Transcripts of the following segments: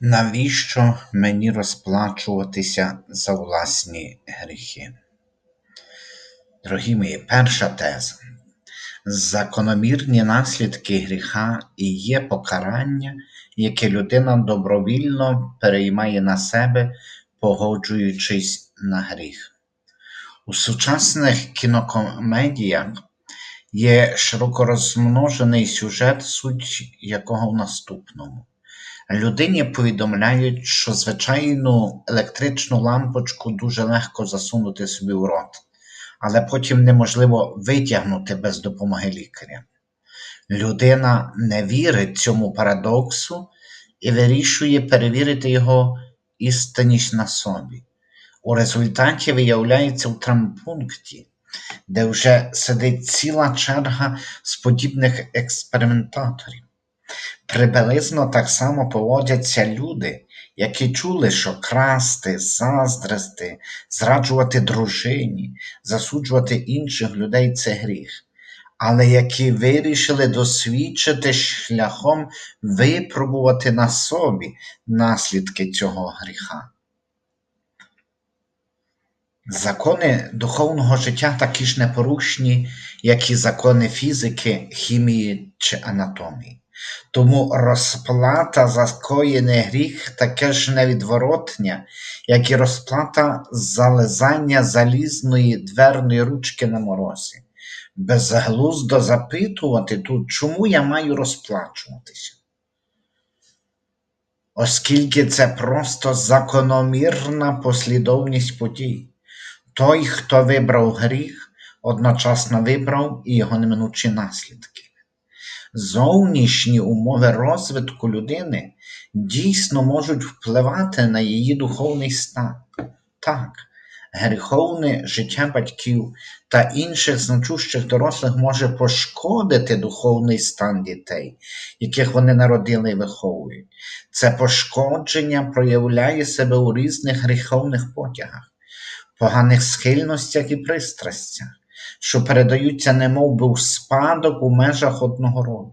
Навіщо мені розплачуватися за власні гріхи? Дорогі мої, перша теза. Закономірні наслідки гріха і є покарання, яке людина добровільно переймає на себе, погоджуючись на гріх. У сучасних кінокомедіях є широко розмножений сюжет, суть якого в наступному. Людині повідомляють, що звичайну електричну лампочку дуже легко засунути собі в рот, але потім неможливо витягнути без допомоги лікаря. Людина не вірить цьому парадоксу і вирішує перевірити його істинність на собі. У результаті виявляється в травмпункті, де вже сидить ціла черга з подібних експериментаторів. Приблизно так само поводяться люди, які чули, що красти, заздрити, зраджувати дружині, засуджувати інших людей це гріх, але які вирішили досвідчити шляхом випробувати на собі наслідки цього гріха. Закони духовного життя такі ж непорушні, як і закони фізики, хімії чи анатомії. Тому розплата за скоєний гріх таке ж невідворотня, як і розплата за лизання залізної дверної ручки на морозі. Безглуздо запитувати тут, чому я маю розплачуватися. Оскільки це просто закономірна послідовність подій. Той, хто вибрав гріх, одночасно вибрав і його неминучі наслідки. Зовнішні умови розвитку людини дійсно можуть впливати на її духовний стан. Так, гріховне життя батьків та інших значущих дорослих може пошкодити духовний стан дітей, яких вони народили і виховують. Це пошкодження проявляє себе у різних гріховних потягах, поганих схильностях і пристрастях що передаються немов би у спадок у межах одного роду.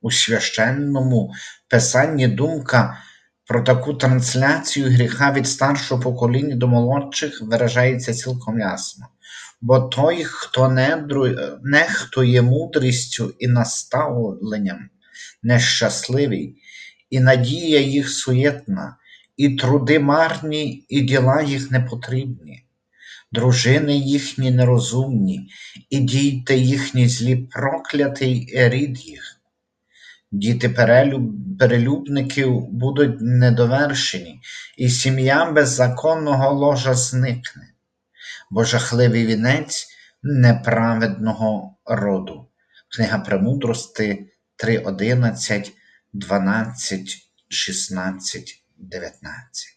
У священному писанні думка про таку трансляцію гріха від старшого покоління до молодших виражається цілком ясно. Бо той, хто нехтує мудрістю і наставленням, нещасливий, і надія їх суєтна, і труди марні, і діла їх непотрібні дружини їхні нерозумні, і діти їхні злі проклятий рід їх. Діти перелюбників будуть недовершені, і сім'я беззаконного ложа зникне, бо жахливий вінець неправедного роду. Книга Премудрости 3.11, 12, 16, 19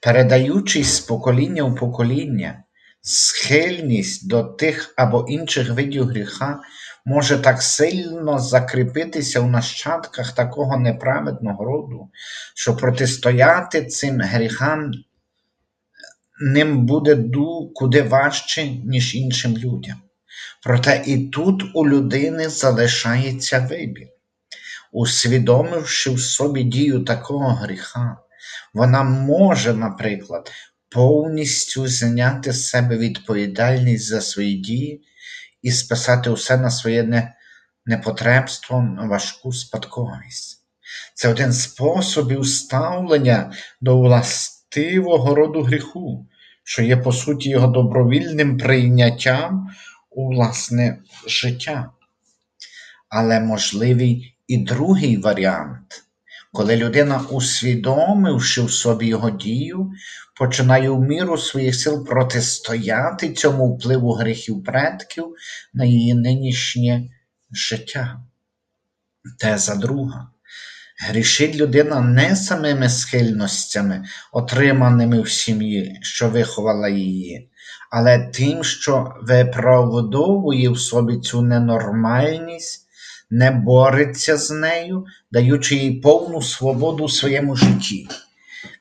передаючись з покоління в покоління, схильність до тих або інших видів гріха може так сильно закріпитися в нащадках такого неправедного роду, що протистояти цим гріхам ним буде куди важче, ніж іншим людям. Проте і тут у людини залишається вибір. Усвідомивши в собі дію такого гріха, вона може, наприклад, повністю зняти з себе відповідальність за свої дії і списати усе на своє непотребство, на важку спадковість. Це один способів ставлення до властивого роду гріху, що є, по суті, його добровільним прийняттям у власне життя. Але можливий і другий варіант коли людина, усвідомивши в собі його дію, починає в міру своїх сил протистояти цьому впливу гріхів предків на її нинішнє життя. Теза друга. Грішить людина не самими схильностями, отриманими в сім'ї, що виховала її, але тим, що виправдовує в собі цю ненормальність не бореться з нею, даючи їй повну свободу у своєму житті.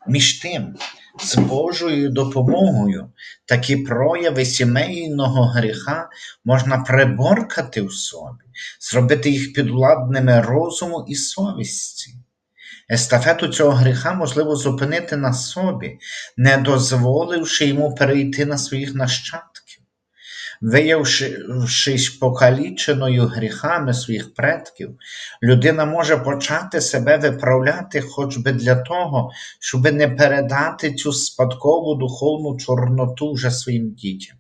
Між тим, з Божою допомогою такі прояви сімейного гріха можна приборкати в собі, зробити їх підвладними розуму і совісті. Естафету цього гріха можливо зупинити на собі, не дозволивши йому перейти на своїх нащадків. Виявившись покаліченою гріхами своїх предків, людина може почати себе виправляти хоч би для того, щоб не передати цю спадкову духовну чорноту вже своїм дітям.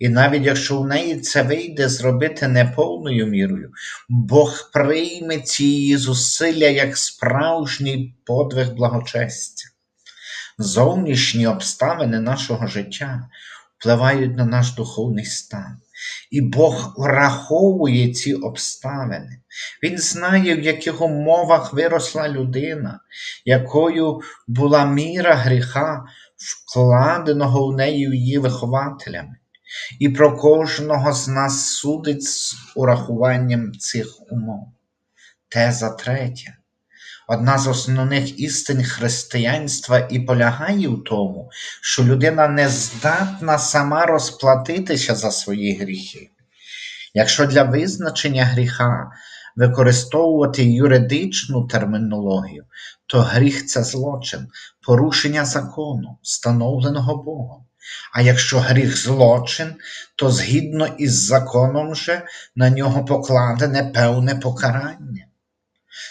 І навіть якщо в неї це вийде зробити неповною мірою, Бог прийме ці її зусилля як справжній подвиг благочестя. Зовнішні обставини нашого життя впливають на наш духовний стан. І Бог враховує ці обставини. Він знає, в яких умовах виросла людина, якою була міра гріха, вкладеного в неї її вихователями. І про кожного з нас судить з урахуванням цих умов. Теза третя. Одна з основних істин християнства і полягає в тому, що людина не здатна сама розплатитися за свої гріхи. Якщо для визначення гріха використовувати юридичну термінологію, то гріх це злочин, порушення закону, встановленого Богом. А якщо гріх злочин, то згідно із законом же на нього покладене певне покарання.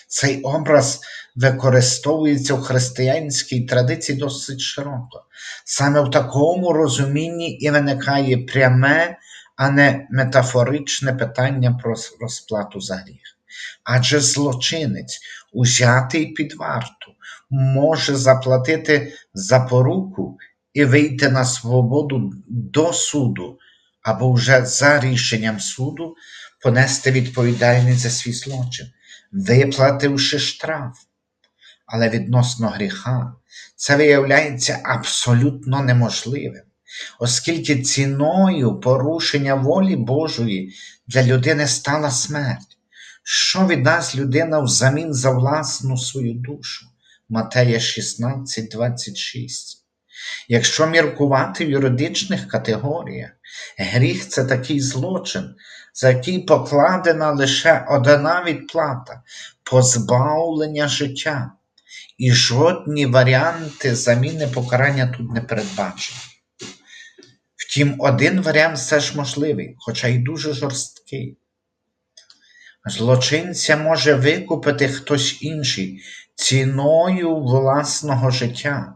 Цей образ використовується в християнській традиції досить широко. Саме в такому розумінні і виникає пряме, а не метафоричне питання про розплату за гріх. Адже злочинець, узятий під варту, може заплатити за поруку і вийти на свободу до суду, або вже за рішенням суду понести відповідальність за свій злочин виплативши штраф. Але відносно гріха це виявляється абсолютно неможливим, оскільки ціною порушення волі Божої для людини стала смерть. Що віддасть людина взамін за власну свою душу? Матея 16, 26. Якщо міркувати в юридичних категоріях, гріх це такий злочин, за який покладена лише одна відплата позбавлення життя, і жодні варіанти заміни покарання тут не передбачені. Втім, один варіант все ж можливий, хоча й дуже жорсткий. Злочинця може викупити хтось інший ціною власного життя,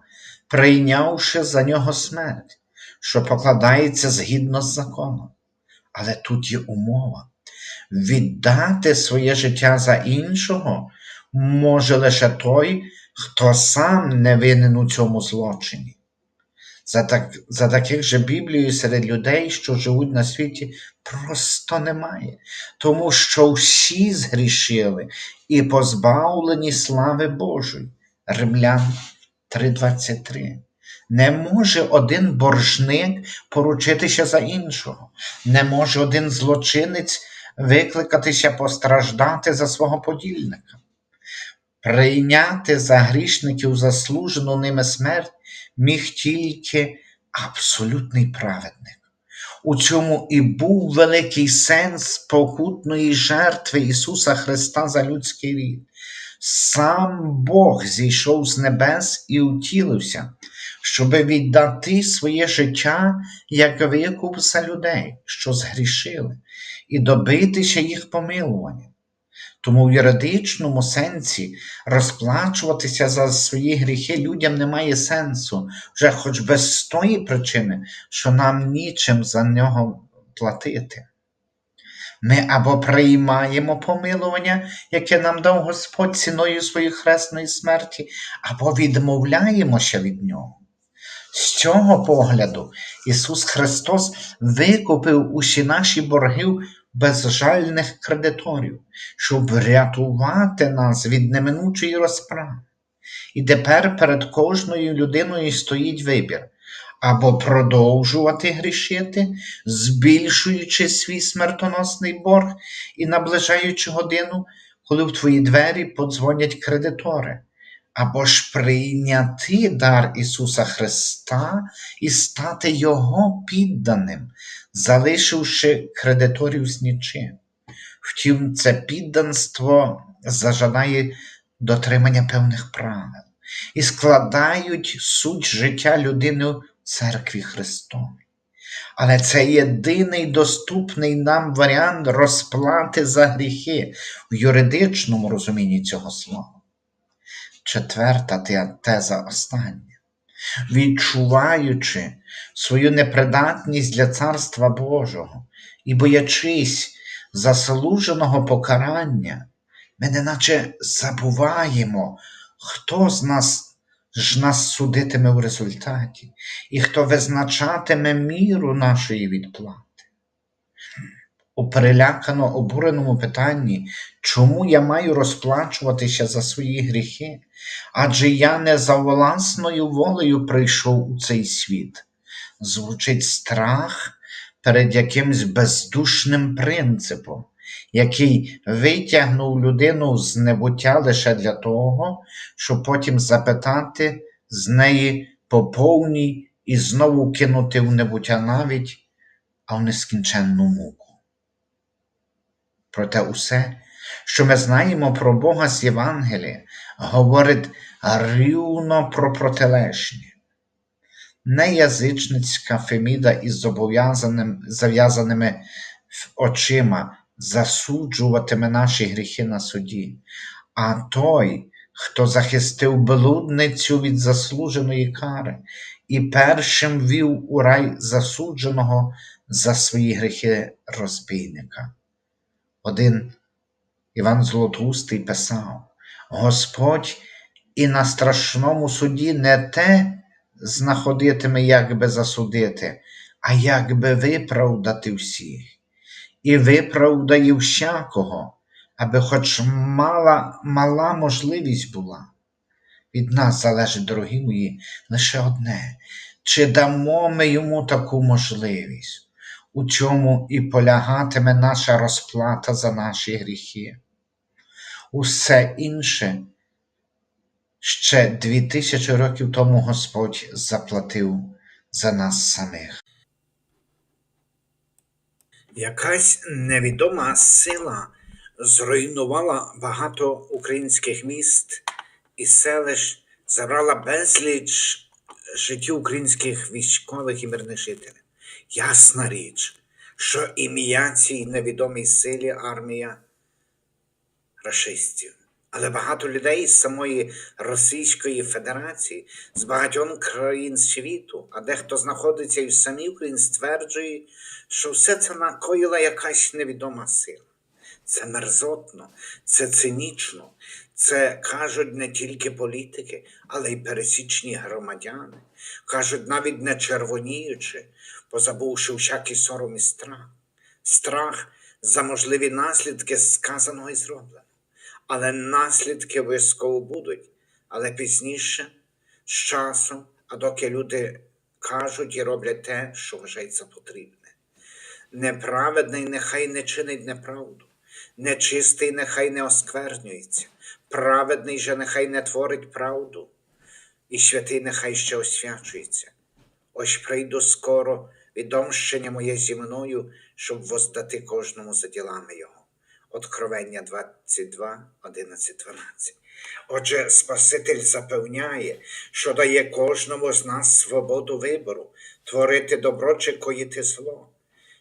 прийнявши за нього смерть, що покладається згідно з законом. Але тут є умова. Віддати своє життя за іншого може лише той, хто сам не винен у цьому злочині. За так, за таких же Біблією серед людей, що живуть на світі, просто немає, тому що всі згрішили і позбавлені слави Божої. Римлян 3:23. Не може один боржник поручитися за іншого, не може один злочинець викликатися постраждати за свого подільника. Прийняти за грішників заслужену ними смерть міг тільки абсолютний праведник. У цьому і був великий сенс покутної жертви Ісуса Христа за людський рід. Сам Бог зійшов з небес і утілився, щоби віддати своє життя як викуп за людей, що згрішили, і добитися їх помилування. Тому в юридичному сенсі розплачуватися за свої гріхи людям немає сенсу, вже хоч без тої причини, що нам нічим за нього платити. Ми або приймаємо помилування, яке нам дав Господь ціною своєї хресної смерті, або відмовляємося від нього. З цього погляду Ісус Христос викупив усі наші борги безжальних кредиторів, щоб врятувати нас від неминучої розправи. І тепер перед кожною людиною стоїть вибір або продовжувати грішити, збільшуючи свій смертоносний борг і наближаючи годину, коли в твої двері подзвонять кредитори, або ж прийняти дар Ісуса Христа і стати Його підданим, залишивши кредиторів з нічим. Втім, це підданство зажадає дотримання певних правил і складають суть життя людини в церкві Христовій. Але це єдиний доступний нам варіант розплати за гріхи в юридичному розумінні цього слова. Четверта теза остання. Відчуваючи свою непридатність для Царства Божого і боячись заслуженого покарання, ми неначе забуваємо, хто з нас ж нас судитиме в результаті, і хто визначатиме міру нашої відплати. У перелякано обуреному питанні, чому я маю розплачуватися за свої гріхи, адже я не за власною волею прийшов у цей світ, звучить страх перед якимсь бездушним принципом, який витягнув людину з небуття лише для того, щоб потім запитати з неї по повній і знову кинути в небуття навіть, а в нескінченну муку. Проте усе, що ми знаємо про Бога з Євангелія, говорить рівно про протилежні. Не язичницька Феміда із зав'язаними очима засуджуватиме наші гріхи на суді, а той, хто захистив блудницю від заслуженої кари і першим вів у рай засудженого за свої гріхи розбійника. Один Іван Золотустий писав: Господь і на страшному суді не те знаходитиме, як би засудити, а як би виправдати всіх. І виправдає всякого, аби хоч мала мала можливість була. Від нас залежить, дорогі мої, лише одне, чи дамо ми йому таку можливість, у чому і полягатиме наша розплата за наші гріхи. Усе інше ще дві тисячі років тому Господь заплатив за нас самих. Якась невідома сила зруйнувала багато українських міст і селищ, забрала безліч життів українських військових і мирних жителів. Ясна річ, що ім'я цій невідомій силі армія расистів. Але багато людей з самої Російської Федерації, з багатьох країн світу, а дехто знаходиться і в самій Україні, стверджує, що все це накоїла якась невідома сила. Це мерзотно, це цинічно, це кажуть не тільки політики, але й пересічні громадяни. Кажуть, навіть не червоніючи, позабувши всякий сором і страх, страх за можливі наслідки сказаного і зробленого але наслідки обов'язково будуть. Але пізніше, з часом, а доки люди кажуть і роблять те, що вважається потрібне. Неправедний нехай не чинить неправду, нечистий нехай не осквернюється, праведний же нехай не творить правду, і святий нехай ще освячується. Ось прийду скоро відомщення моє зі мною, щоб воздати кожному за ділами його. Откровення 22, 11, 12. Отже, Спаситель запевняє, що дає кожному з нас свободу вибору, творити добро чи коїти зло.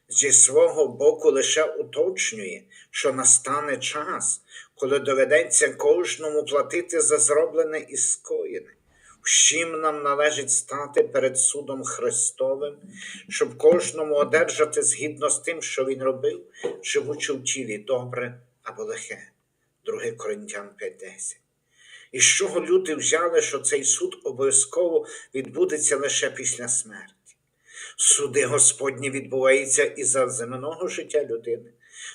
Зі свого боку лише уточнює, що настане час, коли доведеться кожному платити за зроблене і скоєне. Всім нам належить стати перед судом Христовим, щоб кожному одержати згідно з тим, що Він робив, живучи в тілі добре або лихе. 2 Коринтян 5:10. І з чого люди взяли, що цей суд обов'язково відбудеться лише після смерті. Суди Господні відбуваються і за земного життя людини,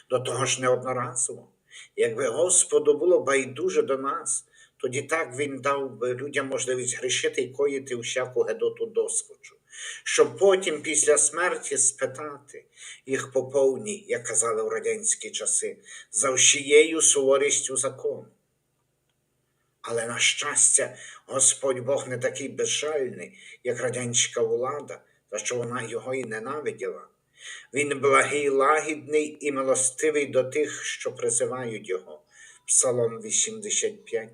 до того ж неодноразово. Якби Господу було байдуже до нас, тоді так він дав би людям можливість грішити і коїти всяку гедоту доскочу, щоб потім після смерті спитати їх по повній, як казали в радянські часи, за всією суворістю закону. Але, на щастя, Господь Бог не такий безжальний, як радянська влада, за що вона його і ненавиділа. Він благий, лагідний і милостивий до тих, що призивають Його Псалом 85.5.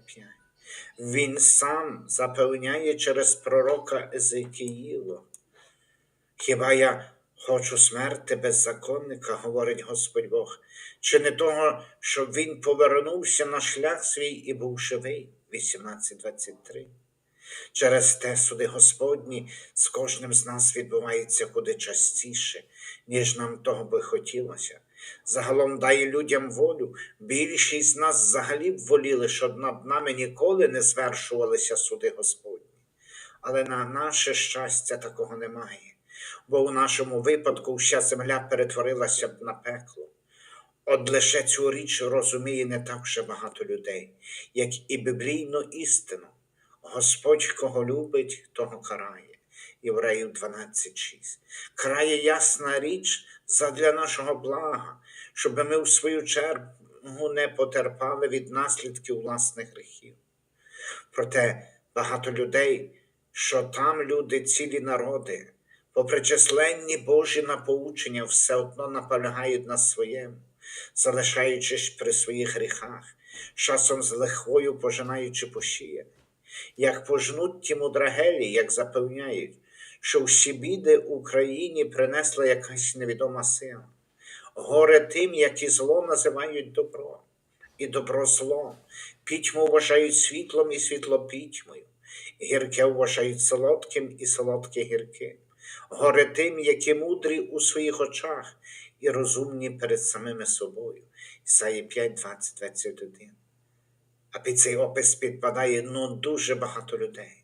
Він сам запевняє через пророка Езекіїла. Хіба я хочу смерти беззаконника, говорить Господь Бог, чи не того, щоб він повернувся на шлях свій і був живий? 18.23. Через те суди Господні з кожним з нас відбуваються куди частіше, ніж нам того би хотілося. Загалом дає людям волю. Більшість з нас взагалі б воліли, щоб над нами ніколи не звершувалися суди Господні. Але на наше щастя такого немає, бо у нашому випадку вся земля перетворилася б на пекло. От лише цю річ розуміє не так вже багато людей, як і біблійну істину. Господь, кого любить, того карає. Євреїв 12.6. Карає ясна річ задля нашого блага, щоб ми в свою чергу не потерпали від наслідків власних гріхів. Проте багато людей, що там люди, цілі народи, попри численні Божі напоучення, все одно наполягають на своєму, залишаючись при своїх гріхах, часом з лихвою пожинаючи пошіяни. Як пожнуть ті мудрагелі, як запевняють, що всі біди Україні принесла якась невідома сила. Горе тим, які зло називають добро, і добро злом, пітьму вважають світлом і світло пітьмою, гірке вважають солодким і солодке гірким. Горе тим, які мудрі у своїх очах і розумні перед самими собою. Ісаї 5, 20, 21. А під цей опис підпадає ну дуже багато людей.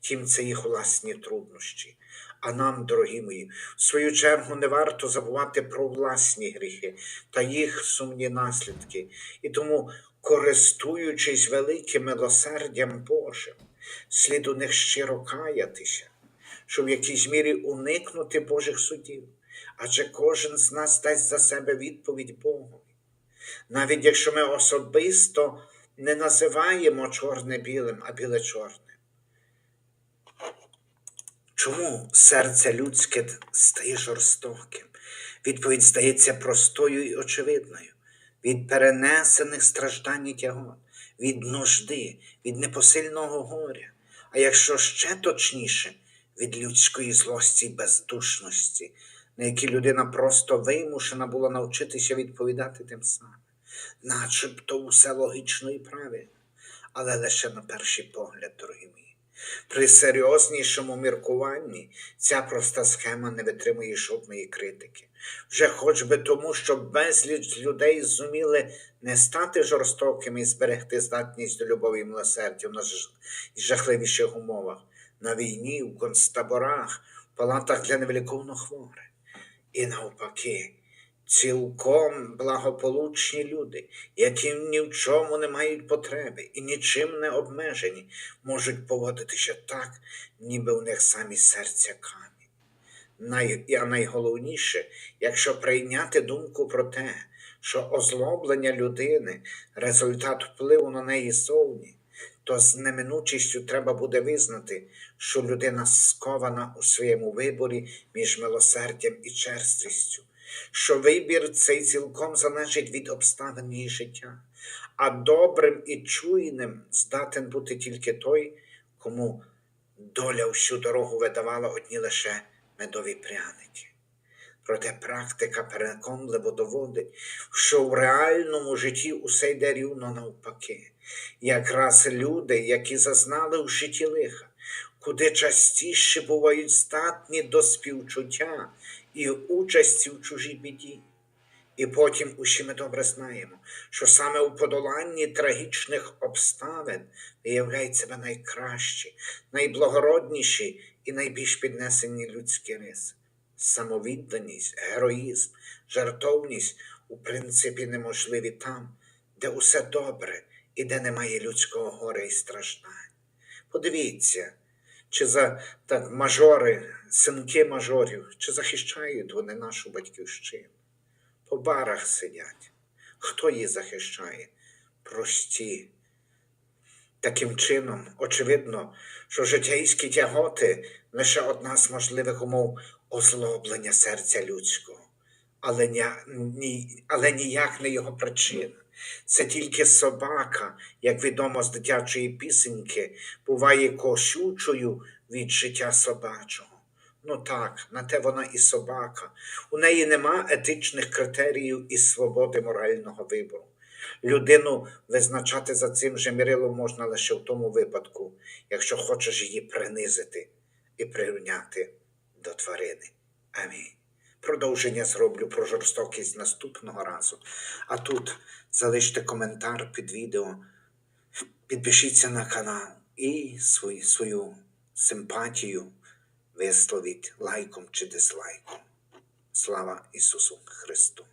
Тім це їх власні труднощі. А нам, дорогі мої, в свою чергу не варто забувати про власні гріхи та їх сумні наслідки. І тому, користуючись великим милосердям Божим, слід у них щиро каятися, щоб в якійсь мірі уникнути Божих судів. Адже кожен з нас дасть за себе відповідь Богу. Навіть якщо ми особисто не називаємо чорне білим, а біле чорним. Чому серце людське стає жорстоким? Відповідь здається простою і очевидною. Від перенесених страждань і тягот, від нужди, від непосильного горя, а якщо ще точніше, від людської злості й бездушності, на які людина просто вимушена була навчитися відповідати тим самим начебто усе логічно і правильно, але лише на перший погляд, дорогі мої. При серйознішому міркуванні ця проста схема не витримує жодної критики. Вже хоч би тому, що безліч людей зуміли не стати жорстокими і зберегти здатність до любові і милосердя в найжахливіших умовах на війні, в концтаборах, в палатах для невеликовно хворих. І навпаки, цілком благополучні люди, які ні в чому не мають потреби і нічим не обмежені, можуть поводитися так, ніби у них самі серця камінь. А найголовніше, якщо прийняти думку про те, що озлоблення людини результат впливу на неї зовні, то з неминучістю треба буде визнати, що людина скована у своєму виборі між милосердям і черствістю що вибір цей цілком залежить від обставин її життя, а добрим і чуйним здатен бути тільки той, кому доля всю дорогу видавала одні лише медові пряники. Проте практика переконливо доводить, що в реальному житті усе йде рівно навпаки. Якраз люди, які зазнали в житті лиха, куди частіше бувають здатні до співчуття і участі в чужій біді. І потім усі ми добре знаємо, що саме у подоланні трагічних обставин виявляють себе найкращі, найблагородніші і найбільш піднесені людські риси. Самовідданість, героїзм, жартовність у принципі неможливі там, де усе добре і де немає людського горя і страждань. Подивіться, чи за так мажори, синки мажорів, чи захищають вони нашу батьківщину? По барах сидять. Хто її захищає? Прості. Таким чином, очевидно, що життєйські тяготи лише одна з можливих умов озлоблення серця людського, але, ні, але ніяк не його причина. Це тільки собака, як відомо з дитячої пісеньки, буває кощучою від життя собачого. Ну так, на те вона і собака. У неї нема етичних критеріїв і свободи морального вибору. Людину визначати за цим же мірилом можна лише в тому випадку, якщо хочеш її принизити і прирівняти до тварини. Амінь. Продовження зроблю про жорстокість наступного разу. А тут залиште коментар під відео, підпишіться на канал і свою, свою симпатію висловіть лайком чи дизлайком. Слава Ісусу Христу!